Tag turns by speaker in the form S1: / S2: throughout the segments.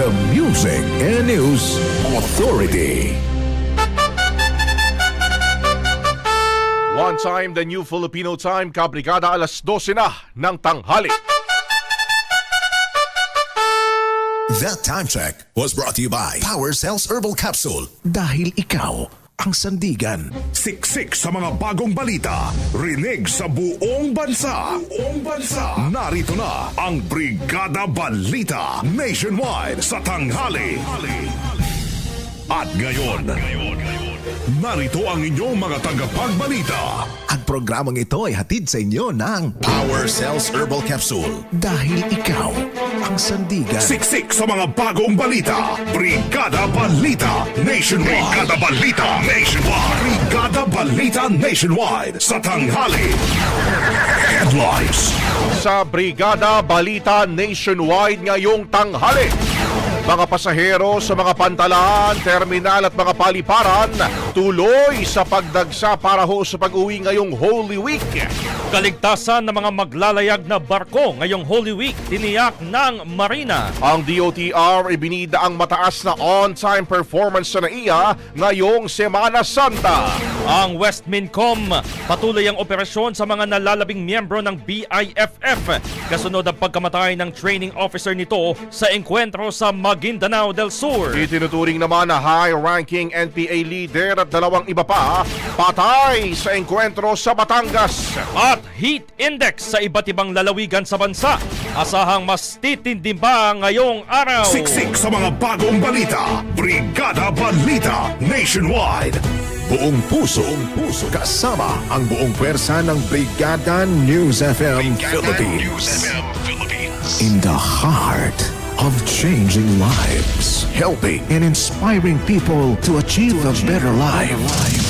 S1: The Music and News Authority.
S2: One time, the new Filipino time, kabrigada alas 12 na ng tanghali.
S1: That time check was brought to you by Power Cells Herbal Capsule. Dahil ikaw ang sandigan.
S3: Siksik sa mga bagong balita. Rinig sa buong bansa. Buong bansa. Narito na ang Brigada Balita Nationwide sa tanghali. At ngayon, narito ang inyong mga tagapagbalita.
S1: Ang programang ito ay hatid sa inyo ng Power Cells Herbal Capsule. Dahil ikaw ang sandigan.
S3: Siksik sa mga bagong balita. Brigada Balita Nationwide. Brigada Balita Nationwide. Brigada Balita Nationwide sa tanghali. Headlines.
S2: Sa Brigada Balita Nationwide ngayong tanghali. Mga pasahero sa mga pantalaan, terminal at mga paliparan tuloy sa pagdagsa para ho sa pag-uwi ngayong Holy Week.
S4: Kaligtasan ng mga maglalayag na barko ngayong Holy Week tiniyak ng Marina.
S2: Ang DOTR ibinida ang mataas na on-time performance sa NAIA ngayong Semana Santa.
S4: Ang Westmincom patuloy ang operasyon sa mga nalalabing miyembro ng BIFF kasunod ang pagkamatay ng training officer nito sa engkwentro sa Maguindanao del Sur.
S2: Itinuturing naman na high-ranking NPA leader at dalawang iba pa patay sa engkwentro sa Batangas.
S4: At heat index sa iba't ibang lalawigan sa bansa. Asahang mas titindi pa ngayong araw.
S3: Siksik sa mga bagong balita. Brigada Balita Nationwide.
S1: Buong puso, buong puso kasama ang buong pwersa ng Brigada News FM Philippines. In the heart of changing lives, helping and inspiring people to achieve a better life.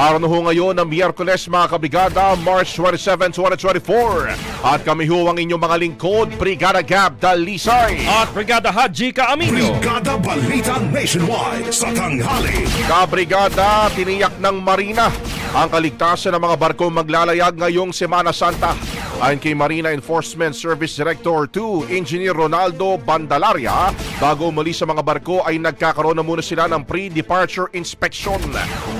S2: Araw na ho ngayon ng Miyerkules mga kabrigada, March 27, 2024. At kami ho ang inyong mga lingkod, Brigada Gab Dalisay.
S4: At Brigada Haji Kaaminyo.
S3: Brigada Balita Nationwide sa tanghali.
S2: Kabrigada, tiniyak ng Marina ang kaligtasan ng mga barko maglalayag ngayong Semana Santa. Ayon kay Marina Enforcement Service Director 2, Engineer Ronaldo Bandalaria, bago umali sa mga barko ay nagkakaroon na muna sila ng pre-departure inspection.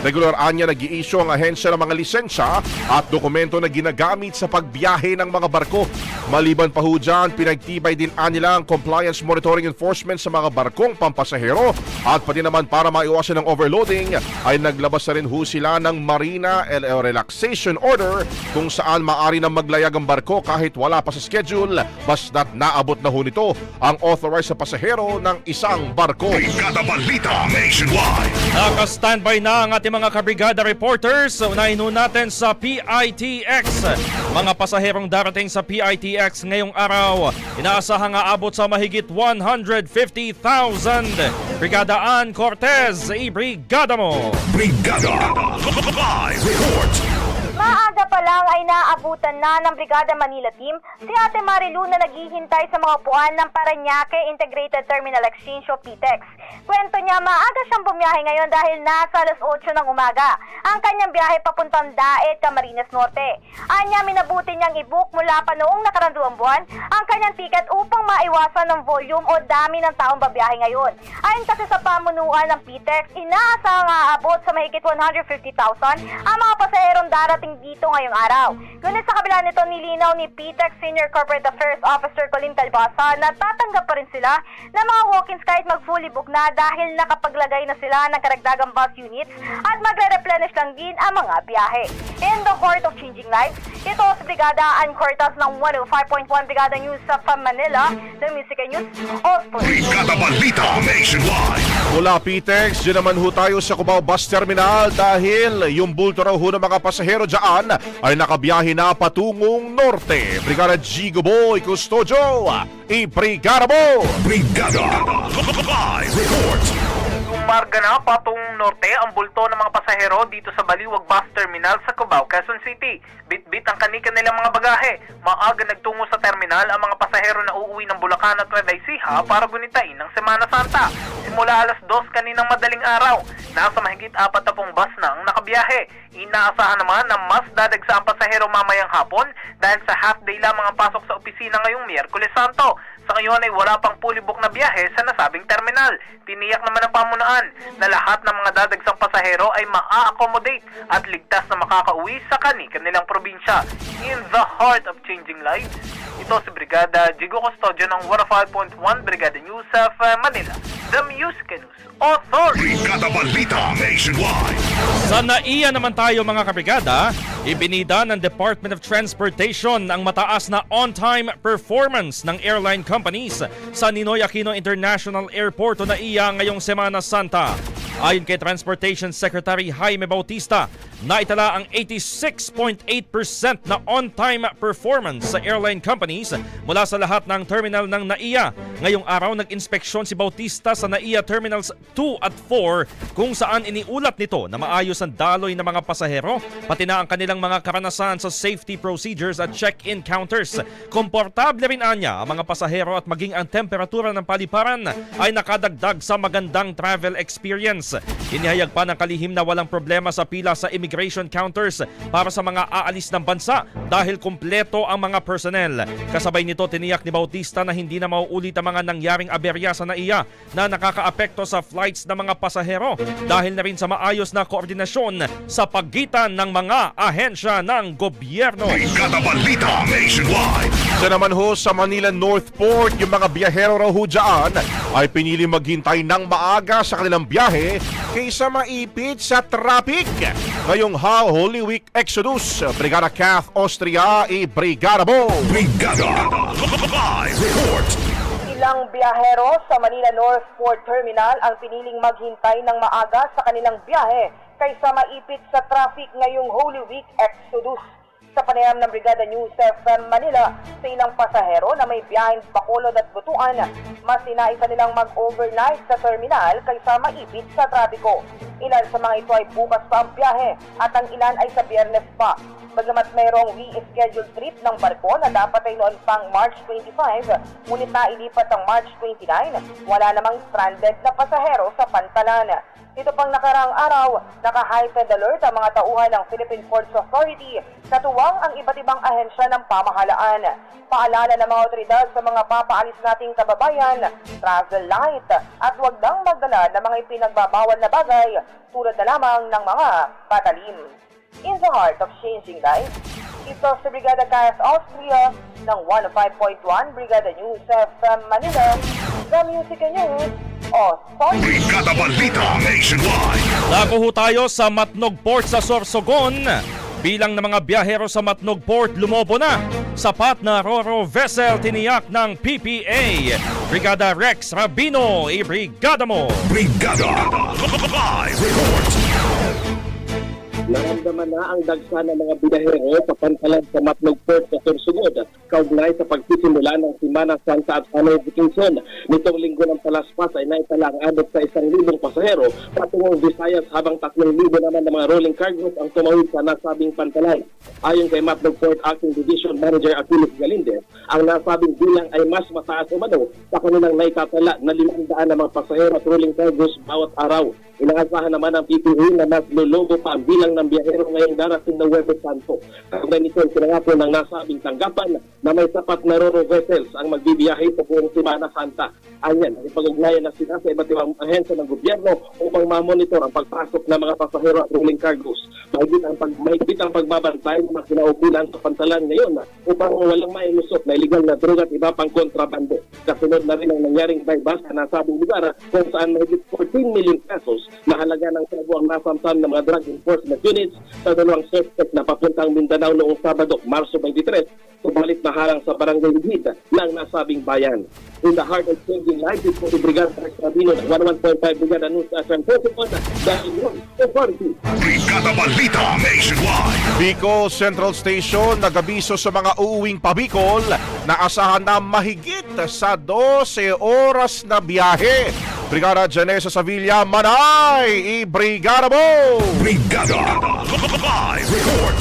S2: Regular anya nag issue ang ahensya ng mga lisensya at dokumento na ginagamit sa pagbiyahe ng mga barko. Maliban pa ho dyan, pinagtibay din nila ang compliance monitoring enforcement sa mga barkong pampasahero at pati naman para maiwasan ng overloading ay naglabas na rin ho sila ng Marina Relaxation Order kung saan maari na maglayag ang barko kahit wala pa sa schedule basta't naabot na ho nito ang authorized sa pasahero ng isang barko.
S3: Brigada Balita Nationwide.
S4: Naka-standby na ang ating mga kabrigada reporters. Unahin ho natin sa PITX. Mga pasaherong darating sa PITX ngayong araw, inaasahang aabot sa mahigit 150,000. Brigada Ann Cortez, i-brigada mo!
S3: Brigada Live Report.
S5: Maaga pa lang ay naabutan na ng Brigada Manila Team si Ate Marilu na naghihintay sa mga upuan ng Paranaque Integrated Terminal Exchange o PTEX. Kwento niya maaga siyang bumiyahe ngayon dahil nasa alas 8 ng umaga. Ang kanyang biyahe papuntang Daet, Camarines Norte. Anya minabuti niyang i-book mula pa noong nakaranduang buwan ang kanyang ticket upang maiwasan ng volume o dami ng taong babiyahe ngayon. Ayon kasi sa pamunuan ng PTEX, inaasahang aabot sa mahigit 150,000 ang mga pasaherong darating dito ngayong araw. Ngunit sa kabila nito, nilinaw ni PTEX Senior Corporate Affairs Officer Colin Talbasa na tatanggap pa rin sila ng mga walk-ins kahit mag-fully book na dahil nakapaglagay na sila ng karagdagang bus units at magre-replenish lang din ang mga biyahe. In the heart of changing lives, ito si Brigada Ann Cortas ng 105.1 Brigada News sa Manila, The Music and News of
S3: Brigada Balita Nationwide.
S2: Mula PTEX, dyan naman ho tayo sa Cubao Bus Terminal dahil yung bulto raw ho ng mga pasahero dyan ay nakabiyahe na patungong norte. Brigada Gigo Boy Custodio, i-brigada mo!
S3: Brigada Live Report.
S6: Umarga na patong norte ang bulto ng mga pasahero dito sa Baliwag Bus Terminal sa Cubao, Quezon City. Bit-bit ang kanika nilang mga bagahe. Maaga nagtungo sa terminal ang mga pasahero na uuwi ng Bulacan at Nueva Ecija para gunitain ng Semana Santa. Simula alas 2 kaninang madaling araw, nasa mahigit 40 bus na ang nakabiyahe. Inaasahan naman na mas dadagsa ang pasahero mamayang hapon dahil sa half day lamang ang pasok sa opisina ngayong Miyerkules Santo. Sa ngayon ay wala pang fully book na biyahe sa nasabing terminal. Tiniyak naman ng pamunaan na lahat ng mga dadagsang pasahero ay maa-accommodate at ligtas na makakauwi sa kani-kanilang probinsya. In the heart of changing lives, ito si Brigada Jigo Custodio ng 105.1 Brigada News of uh, Manila, The Music News Authority.
S3: Brigada Balita Nationwide.
S4: Sa NAIA naman tayo mga kabrigada, ibinida ng Department of Transportation ang mataas na on-time performance ng airline companies sa Ninoy Aquino International Airport o NAIA ngayong Semana Santa. Ayon kay Transportation Secretary Jaime Bautista, naitala ang 86.8% na on-time performance sa airline companies mula sa lahat ng terminal ng NAIA. Ngayong araw nag-inspeksyon si Bautista sa NAIA Terminals 2 at 4 kung saan iniulat nito na maayos ang daloy ng mga pasahero pati na ang kanilang mga karanasan sa safety procedures at check-in counters. Komportable rin anya ang mga pasahero at maging ang temperatura ng paliparan ay nakadagdag sa magandang travel experience. Inihayag pa ng kalihim na walang problema sa pila sa immigration counters para sa mga aalis ng bansa dahil kumpleto ang mga personnel. Kasabay nito tiniyak ni Bautista na hindi na mauulit ang mga nangyaring aberya sa NAIA na nakakaapekto sa flights ng mga pasahero dahil na rin sa maayos na koordinasyon sa pagitan ng mga ahensya ng gobyerno.
S3: Brigada Balita Nationwide.
S2: Sa naman ho sa Manila Northport, yung mga biyahero raw ho dyan ay pinili maghintay ng maaga sa kanilang biyahe kaysa maipit sa traffic. Ngayong ha Holy Week Exodus, Brigada Kath Austria, i-brigada mo!
S3: Brigada Live Report.
S5: Ilang biyahero sa Manila Northport Terminal ang piniling maghintay ng maaga sa kanilang biyahe kaysa maipit sa traffic ngayong Holy Week Exodus. Sa panayam ng Brigada News FM Manila sa ilang pasahero na may biyaheng Bacolod at Butuan, mas inaisa nilang mag-overnight sa terminal kaysa maipit sa trapiko. Ilan sa mga ito ay bukas pa ang biyahe at ang ilan ay sa biyernes pa. Bagamat mayroong re-scheduled trip ng barko na dapat ay noon pang March 25, ngunit nailipat ang March 29, wala namang stranded na pasahero sa pantalan. Ito pang nakarang araw, naka-heightened alert ang mga tauhan ng Philippine Ports Authority katuwang ang iba't ibang ahensya ng pamahalaan. Paalala ng mga otoridad sa mga papaalis nating kababayan, travel light at huwag nang magdala ng mga ipinagbabawal na bagay tulad na lamang ng mga patalim. In the heart of changing lives, ito si Brigada Kayas Austria ng 105.1 Brigada News from Manila, The Music and News Authority.
S3: Brigada Balita Nationwide.
S4: Lago ho tayo sa Matnog Port sa Sorsogon. Bilang ng mga biyahero sa Matnog Port lumobo na. Sapat na Roro vessel tiniyak ng PPA. Brigada Rex Rabino, i-brigada mo!
S3: Brigada Live Report.
S7: Naramdaman na ang dagsa ng mga biyahero sa pantalan sa Matlog Port sa Sursugod kaugnay sa pagsisimula ng Simana Santa at Hanay Dickinson. Nitong linggo ng palaspas ay naitala ang abot sa isang libong pasahero patungong Visayas habang tatlong libo naman ng mga rolling cargos ang tumawid sa nasabing pantalan. Ayon kay Matlog Port Acting Division Manager Aquiles Galindez, ang nasabing bilang ay mas mataas umano sa kanilang naitatala na limandaan na mga pasahero at rolling cargos bawat araw. Inaasahan naman ng PPE na mas lulubo pa ang bilang ng biyahero ngayong darating na Huwebes Santo. Kaugnay nito, pinangako ng nasabing tanggapan na may sapat na roro vessels ang magbibiyahe sa buong Semana Santa. Anyan, ang ipag-ugnayan na sila sa iba't ibang ahensya ng gobyerno upang mamonitor ang pagpasok ng mga pasahero at rolling cargos. Mahigit ang, pag, mahigit ang pagbabantay ng mga kinaukulan sa pantalan ngayon upang walang mailusot na illegal na droga at iba pang kontrabando. Kasunod na rin ang nangyaring bypass sa nasabing lugar kung saan mahigit 14 million pesos na halaga ng trabuang nasamtan ng mga drug enforcement units sa dalawang suspect na papuntang Mindanao noong Sabado, Marso 23, subalit naharang sa barangay Higit ng nasabing bayan. In the heart of changing lives, ito si Brigada Rex Rabino ng 11.5 Brigada News FM Focus dahil yun, authority.
S3: Brigada Balita Nationwide.
S2: Bicol Central Station nagabiso sa mga uuwing pabicol na asahan na mahigit sa 12 oras na biyahe. Brigada Janessa Sevilla, Manay! I-brigada mo!
S3: Brigada. Live report.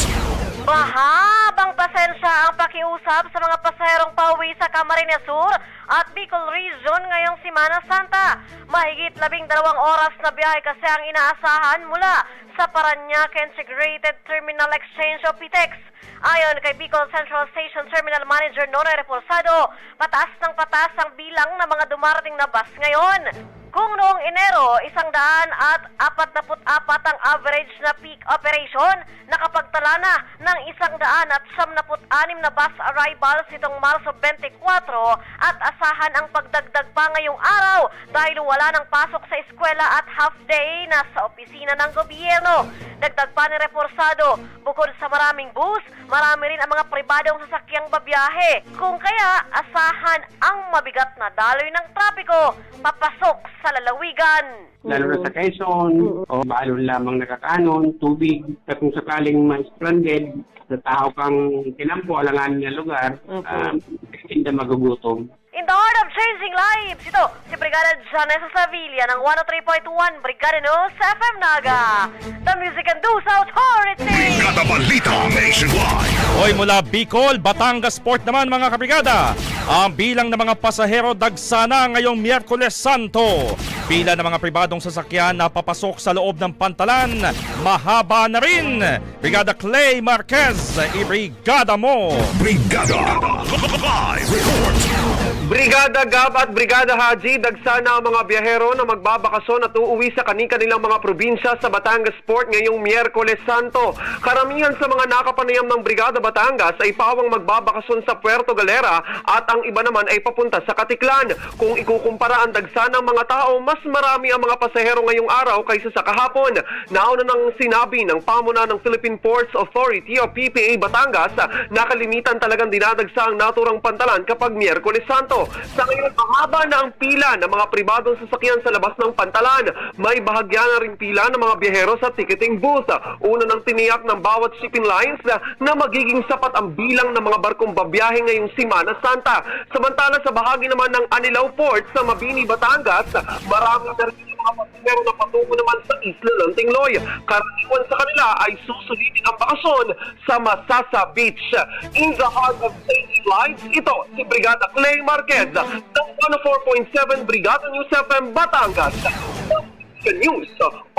S8: Mahabang pasensya ang pakiusap sa mga pasaherong pauwi sa Camarines Sur at Bicol Region ngayong Simana Santa. Mahigit labing dalawang oras na biyahe kasi ang inaasahan mula sa Paranaque Integrated Terminal Exchange o PITEX. Ayon kay Bicol Central Station Terminal Manager Nonoy Repulsado, pataas ng pataas ang bilang ng mga dumarating na bus ngayon. Kung noong Enero, isang daan at apat apat ang average na peak operation, nakapagtala na ng isang daan at anim na bus arrivals nitong Marso 24 at asahan ang pagdagdag pa ngayong araw dahil wala ng pasok sa eskwela at half day na sa opisina ng gobyerno. Dagdag pa ni Reforzado, bukod sa maraming bus, marami rin ang mga pribadong sasakyang babiyahe. Kung kaya, asahan ang mabigat na daloy ng trapiko papasok sa lalawigan.
S9: lalo na sa Quezon, o balon lamang nakakanon, tubig, at kung sakaling ma-stranded, sa tao kang kinampo, alanganin na lugar, um, hindi magugutom.
S8: In the heart of changing lives, ito si Brigada Janessa Sevilla ng 103.1 Brigada News FM Naga, the Music and News Authority.
S3: Brigada Balita Nationwide.
S4: Hoy mula Bicol, Batangas Port naman mga kabrigada. Ang bilang ng mga pasahero dagsana ngayong Miyerkules Santo. Pila ng mga pribadong sasakyan na papasok sa loob ng pantalan, mahaba na rin. Brigada Clay Marquez, i-brigada mo.
S3: Brigada. Live report.
S10: Brigada Gab at Brigada Haji, dagsana ang mga biyahero na magbabakasyon at uuwi sa kani-kanilang mga probinsya sa Batangas Port ngayong Miyerkules Santo. Karamihan sa mga nakapanayam ng Brigada Batangas ay pawang magbabakasyon sa Puerto Galera at ang iba naman ay papunta sa Katiklan. Kung ikukumpara ang dagsana ng mga tao, mas marami ang mga pasahero ngayong araw kaysa sa kahapon. Nauna nang sinabi ng pamuna ng Philippine Ports Authority o PPA Batangas na kalimitan talagang dinadagsa ang naturang pantalan kapag Miyerkules Santo. Sa ngayon, mahaba na ang pila ng mga pribadong sasakyan sa labas ng pantalan. May bahagya na rin pila ng mga biyahero sa ticketing booth. Una nang tiniyak ng bawat shipping lines na, na magiging sapat ang bilang ng mga barkong babiyahe ngayong Simana Santa. Samantala sa bahagi naman ng Anilao Port sa Mabini, Batangas, marami na rin mga pasahero na patungo naman sa Isla ng Tingloy. Karaniwan sa kanila ay susulitin ang bakasyon sa Masasa Beach. In the heart of changing lives, ito si Brigada Clay Marquez ng 104.7 Brigada News FM Batangas. News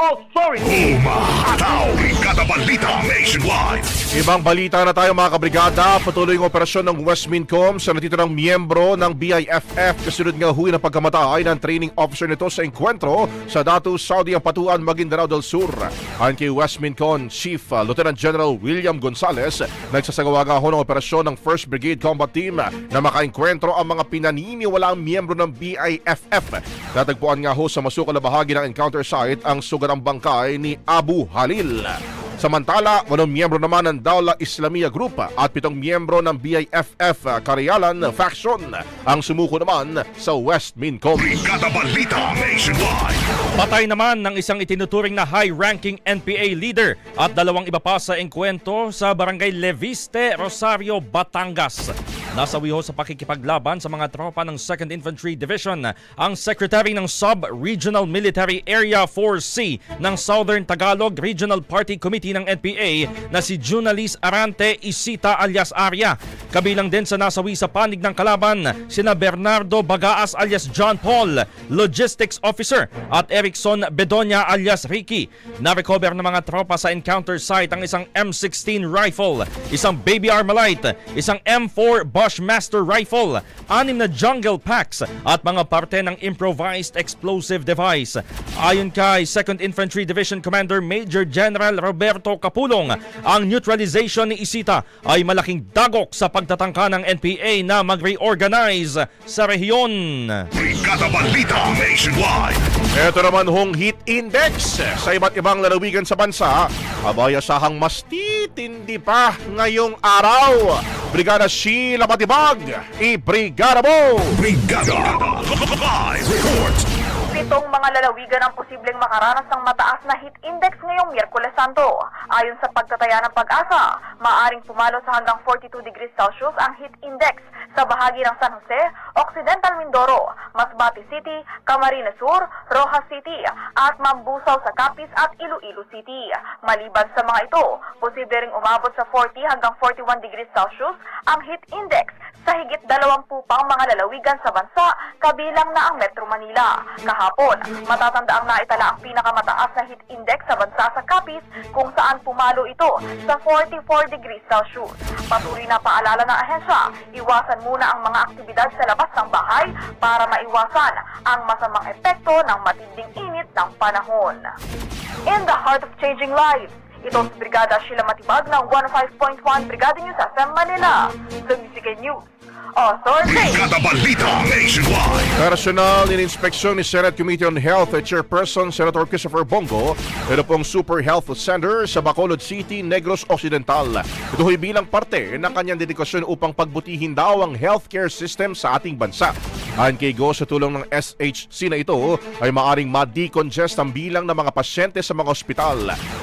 S10: Authority.
S3: Umahataw. Brigada Balita Nationwide.
S2: Ibang balita na tayo mga kabrigada. Patuloy ang operasyon ng Westmincom sa natito ng miyembro ng BIFF kasunod nga huy ng pagkamatay ng training officer nito sa enkwentro sa Datu Saudi Patuan, Maguindanao del Sur. Ayon kay Westmincom Chief uh, Lieutenant General William Gonzales, nagsasagawa nga ho ng operasyon ng 1st Brigade Combat Team na makaenkwentro ang mga pinaniniwalaang miyembro ng BIFF. Natagpuan nga ho sa masukal na bahagi ng encounter site ang sugat ng bangkay ni Abu Halil. Samantala, walong miyembro naman ng Daula Islamia Group at pitong miyembro ng BIFF Karayalan Faction ang sumuko naman sa West Mincom.
S4: Patay naman ng isang itinuturing na high-ranking NPA leader at dalawang iba pa sa engkwento sa barangay Leviste, Rosario, Batangas. Nasawi ho sa pakikipaglaban sa mga tropa ng 2nd Infantry Division ang Secretary ng Sub-Regional Military Area 4C ng Southern Tagalog Regional Party Committee ng NPA na si Junalis Arante Isita alias Arya. Kabilang din sa nasawi sa panig ng kalaban sina Bernardo Bagaas alias John Paul, Logistics Officer at Erickson Bedonia alias Ricky. Na-recover ng mga tropa sa encounter site ang isang M16 rifle, isang Baby Armalite, isang M4 Bushmaster rifle, anim na jungle packs at mga parte ng improvised explosive device. Ayon kay 2nd Infantry Division Commander Major General Roberto Capulong, ang neutralization ni Isita ay malaking dagok sa pagtatangka ng NPA na mag-reorganize sa rehiyon.
S3: Brigada Balita Nationwide.
S2: Ito naman hong heat index sa iba't ibang lalawigan sa bansa. Abay asahang mas titindi pa ngayong araw. Brigada Sheila Matibag, i-brigada mo!
S3: Brigada Live Report.
S6: Pitong mga lalawigan ang posibleng makaranas ng mataas na heat index ngayong Miyerkules Santo. Ayon sa pagtataya ng pag-asa, maaring pumalo sa hanggang 42 degrees Celsius ang heat index sa bahagi ng San Jose, Occidental Mindoro, Masbate City, Camarines Sur, Rojas City, at Mambusaw sa Capiz at Iloilo City. Maliban sa mga ito, posible ring umabot sa 40 hanggang 41 degrees Celsius ang heat index sa higit 20 pang mga lalawigan sa bansa, kabilang na ang Metro Manila. Kahapon, matatanda ang naitala ang pinakamataas na heat index sa bansa sa Capiz kung saan pumalo ito sa 44 degrees Celsius. Patuloy na paalala ng ahensya, iwasan muna ang mga aktibidad sa labas ng bahay para maiwasan ang masamang epekto ng matinding init ng panahon. In the heart of changing lives, ito si Brigada Sheila Matibag ng 105.1 Brigada News FM Manila. The Music and News Authority.
S3: Brigada Balita Nationwide.
S2: Personal ininspeksyon ni Senate Committee on Health Chairperson Senator Christopher Bongo ito pong Super Health Center sa Bacolod City, Negros Occidental. Ito ay bilang parte ng kanyang dedikasyon upang pagbutihin daw ang healthcare system sa ating bansa. Ayon kay Go sa tulong ng SHC na ito ay maaring ma-decongest ang bilang ng mga pasyente sa mga ospital.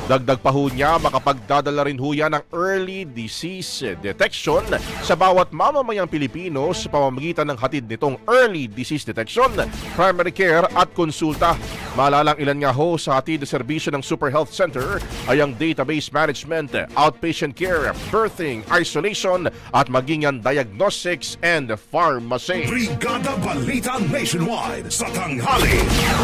S2: Dagdag pa ho niya makapagdadala rin ho ng early disease detection sa bawat mamamayang Pilipino sa pamamagitan ng hatid nitong early disease detection, primary care at konsulta. Maalalang ilan nga ho sa hatid na serbisyo ng Super Health Center ay ang database management, outpatient care, birthing, isolation at maging ang diagnostics and pharmacy.
S3: Brigada Balita Nationwide sa tanghali.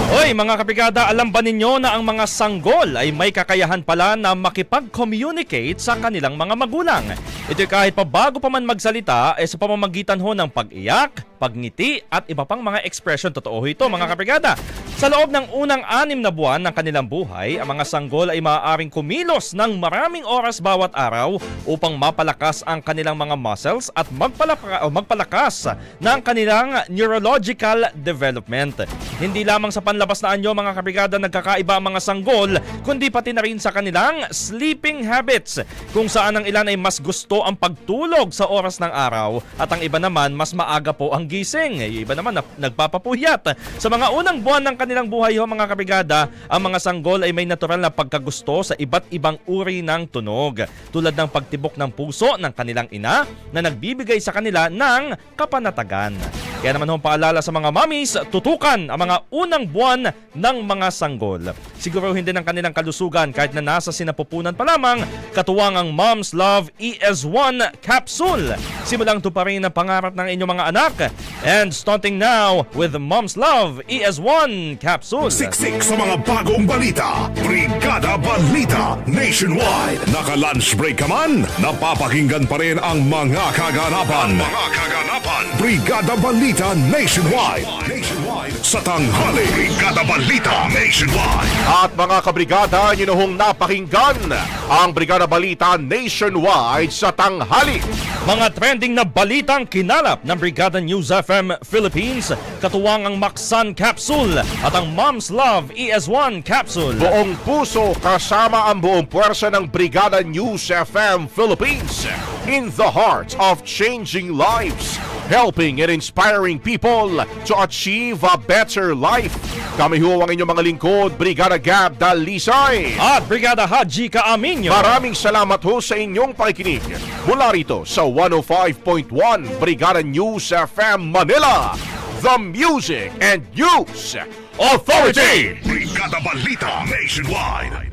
S4: Hoy mga kabrigada, alam ba ninyo na ang mga sanggol ay may kakayahan pala na makipag-communicate sa kanilang mga magulang? Ito kahit pa bago pa man magsalita, eh sa pamamagitan ho ng pag-iyak, pagngiti at iba pang mga expression. Totoo ito mga kabrigada. Sa loob ng unang anim na buwan ng kanilang buhay, ang mga sanggol ay maaaring kumilos ng maraming oras bawat araw upang mapalakas ang kanilang mga muscles at magpalaka- magpalakas ng kanilang neurological development. Hindi lamang sa panlabas na anyo mga kabrigada nagkakaiba ang mga sanggol, kundi pati na rin sa kanilang sleeping habits kung saan ang ilan ay mas gusto ang pagtulog sa oras ng araw at ang iba naman mas maaga po ang gising. Yung iba naman na- nagpapapuyat. Sa mga unang buwan ng kanilang buhay ho mga kabrigada, ang mga sanggol ay may natural na pagkagusto sa iba't ibang uri ng tunog. Tulad ng pagtibok ng puso ng kanilang ina na nagbibigay sa kanila ng kapanatagan. Kaya naman ho paalala sa mga mommies, tutukan ang mga unang buwan ng mga sanggol. Siguruhin din ang kanilang kalusugan kahit na nasa sinapupunan pa lamang, katuwang ang Mom's Love ES1 Capsule. Simulang tuparin ang pangarap ng inyong mga anak. And starting now with Mom's Love ES1 Capsule.
S3: Siksik sa mga bagong balita. Brigada Balita Nationwide. Naka-lunch break ka man, napapakinggan pa rin ang mga kaganapan. Mga kaganapan. Brigada Balita Nationwide. Nationwide. Sa tanghali. Brigada Balita Nationwide.
S2: At mga kabrigada, yun hong napakinggan ang Brigada Balita Nationwide sa tanghali.
S4: Mga trending na balitang kinalap ng Brigada News FM Philippines, katuwang ang Maxan Capsule at ang Mom's Love ES1 Capsule.
S2: Buong puso kasama ang buong puwersa ng Brigada News FM Philippines in the heart of changing lives. Helping and inspiring people to achieve a better life. Kami ho ang inyong mga lingkod, Brigada Gab Dalisay.
S4: At Brigada Haji Kaaminyo.
S2: Maraming salamat ho sa inyong pakikinig. Mula rito sa 105.1 Brigada News FM Manila, the Music and News Authority.
S3: Brigada Balita Nationwide.